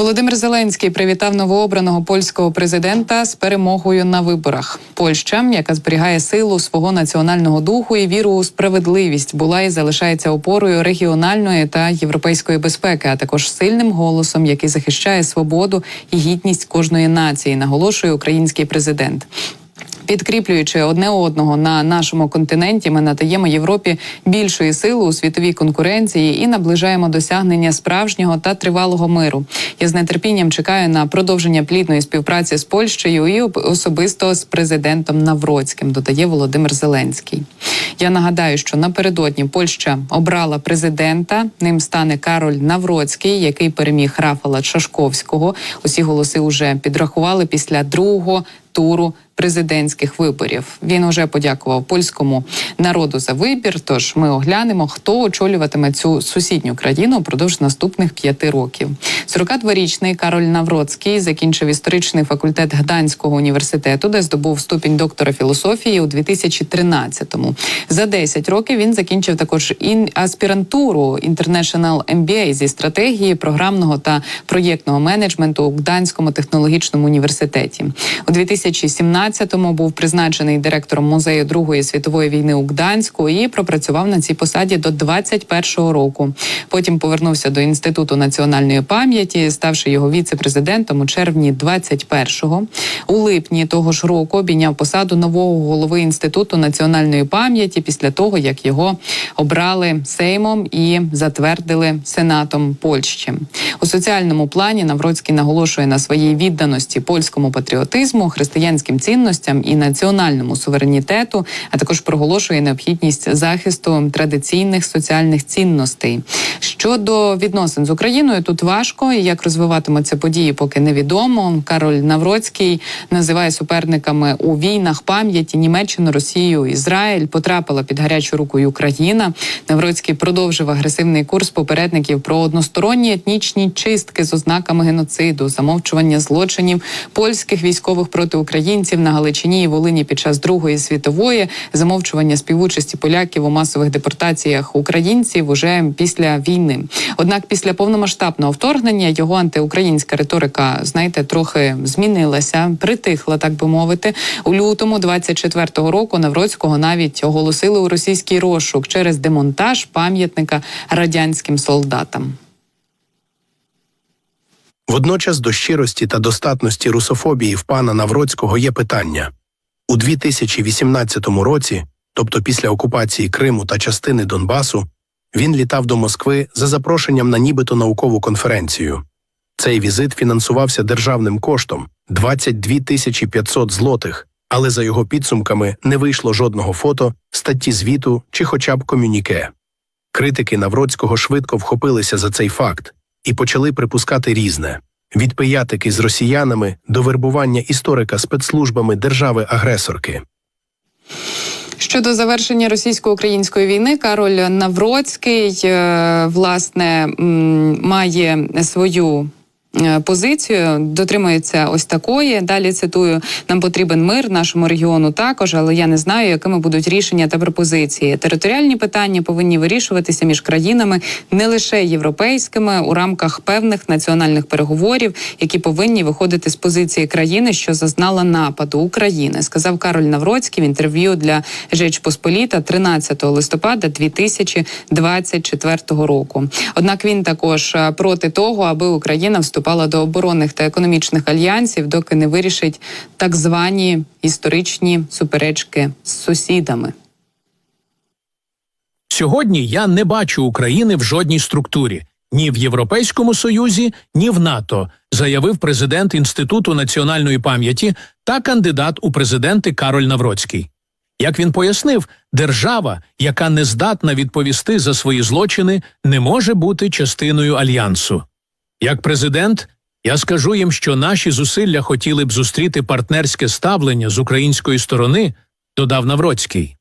Володимир Зеленський привітав новообраного польського президента з перемогою на виборах. Польща, яка зберігає силу свого національного духу і віру у справедливість, була і залишається опорою регіональної та європейської безпеки, а також сильним голосом, який захищає свободу і гідність кожної нації, наголошує український президент. Підкріплюючи одне одного на нашому континенті, ми надаємо Європі більшої сили у світовій конкуренції і наближаємо досягнення справжнього та тривалого миру. Я з нетерпінням чекаю на продовження плідної співпраці з Польщею і особисто з президентом Навроцьким. Додає Володимир Зеленський. Я нагадаю, що напередодні Польща обрала президента. Ним стане Кароль Навроцький, який переміг Рафала Чашковського. Усі голоси вже підрахували після другого туру президентських виборів. Він уже подякував польському народу за вибір. Тож ми оглянемо, хто очолюватиме цю сусідню країну впродовж наступних п'яти років. 42-річний Кароль Навроцький закінчив історичний факультет Гданського університету, де здобув ступінь доктора філософії у 2013-му. За 10 років він закінчив також ін аспірантуру International MBA зі стратегії програмного та проєктного менеджменту у Гданському технологічному університеті. У 2017-му був призначений директором музею Другої світової війни у Гданську і пропрацював на цій посаді до 21-го року. Потім повернувся до інституту національної пам'яті, ставши його віце-президентом у червні 21-го. У липні того ж року обійняв посаду нового голови інституту національної пам'яті після того, як його обрали Сеймом і затвердили Сенатом Польщі. У соціальному плані Навроцький наголошує на своїй відданості польському патріотизму, християнським цінностям і національному суверенітету, а також проголошує необхідність захисту традиційних соціальних цінностей. Щодо відносин з Україною, тут важко і як розвиватимуться події, поки невідомо. Кароль Навроцький називає суперниками у війнах пам'яті Німеччину, Росію, Ізраїль. Потрапила під гарячу руку й Україна. Навроцький продовжив агресивний курс попередників про односторонні етнічні чистки з ознаками геноциду, замовчування злочинів польських військових проти українців на Галичині і Волині під час Другої світової, замовчування співучасті поляків у масових депортаціях українців уже після війни. Однак, після повномасштабного вторгнення його антиукраїнська риторика, знаєте, трохи змінилася, притихла, так би мовити. У лютому 24-го року Навроцького навіть оголосили у російський розшук через демонтаж пам'ятника радянським солдатам. Водночас до щирості та достатності русофобії в пана Навроцького є питання. У 2018 році, тобто після окупації Криму та частини Донбасу, він літав до Москви за запрошенням на нібито наукову конференцію. Цей візит фінансувався державним коштом 22 тисячі 500 злотих, але за його підсумками не вийшло жодного фото, статті звіту чи хоча б комюніке. Критики Навроцького швидко вхопилися за цей факт і почали припускати різне від пиятики з росіянами до вербування історика спецслужбами держави-агресорки. Щодо завершення російсько-української війни, Кароль Навроцький е, власне має свою. Е, Позицію дотримується ось такої. Далі цитую: нам потрібен мир нашому регіону також, але я не знаю, якими будуть рішення та пропозиції. Територіальні питання повинні вирішуватися між країнами не лише європейськими у рамках певних національних переговорів, які повинні виходити з позиції країни, що зазнала нападу України, сказав Кароль Навроцький в інтерв'ю для Жеч Посполіта 13 листопада 2024 року. Однак він також е, проти того, аби Україна вступала до оборонних та економічних альянсів, доки не вирішить так звані історичні суперечки з сусідами. Сьогодні я не бачу України в жодній структурі ні в Європейському Союзі, ні в НАТО, заявив президент Інституту національної пам'яті та кандидат у президенти Кароль Навроцький. Як він пояснив, держава, яка не здатна відповісти за свої злочини, не може бути частиною альянсу. Як президент, я скажу їм, що наші зусилля хотіли б зустріти партнерське ставлення з української сторони, додав Навроцький.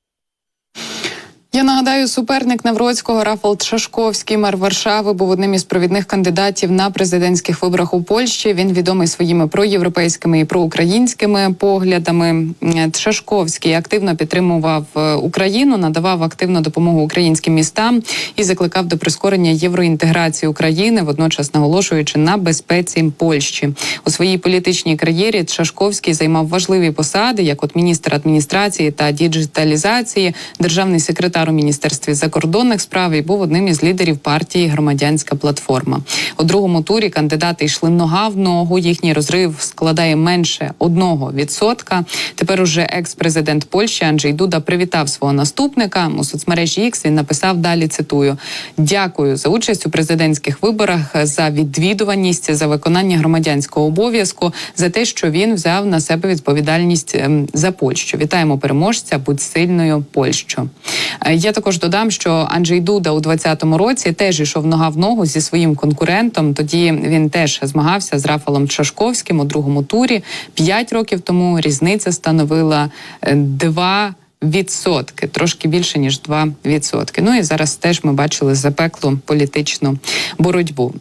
Я нагадаю, суперник Навроцького Рафал Трашковський, мер Варшави, був одним із провідних кандидатів на президентських виборах у Польщі. Він відомий своїми проєвропейськими і проукраїнськими поглядами. Е, активно підтримував е, Україну, надавав активну допомогу українським містам і закликав до прискорення євроінтеграції України, водночас наголошуючи на безпеці Польщі у своїй політичній кар'єрі. Трашковський займав важливі посади, як от міністр адміністрації та діджиталізації, державний секретар у міністерстві закордонних справ і був одним із лідерів партії Громадянська платформа. У другому турі кандидати йшли нога в ногу. Їхній розрив складає менше одного відсотка. Тепер уже екс-президент Польщі Анджей Дуда привітав свого наступника у соцмережі X Він написав далі. Цитую: дякую за участь у президентських виборах, за відвідуваність, за виконання громадянського обов'язку, за те, що він взяв на себе відповідальність ем, за Польщу. Вітаємо переможця, будь сильною Польщу. Е, Я також додам, що Анджей Дуда у 2020 році теж йшов нога в ногу зі своїм конкурентом. Тоді він теж змагався з Рафалом Чашковським у другому турі. П'ять років тому різниця становила два. 2 Відсотки трошки більше ніж 2 відсотки. Ну і зараз теж ми бачили запеклу політичну боротьбу.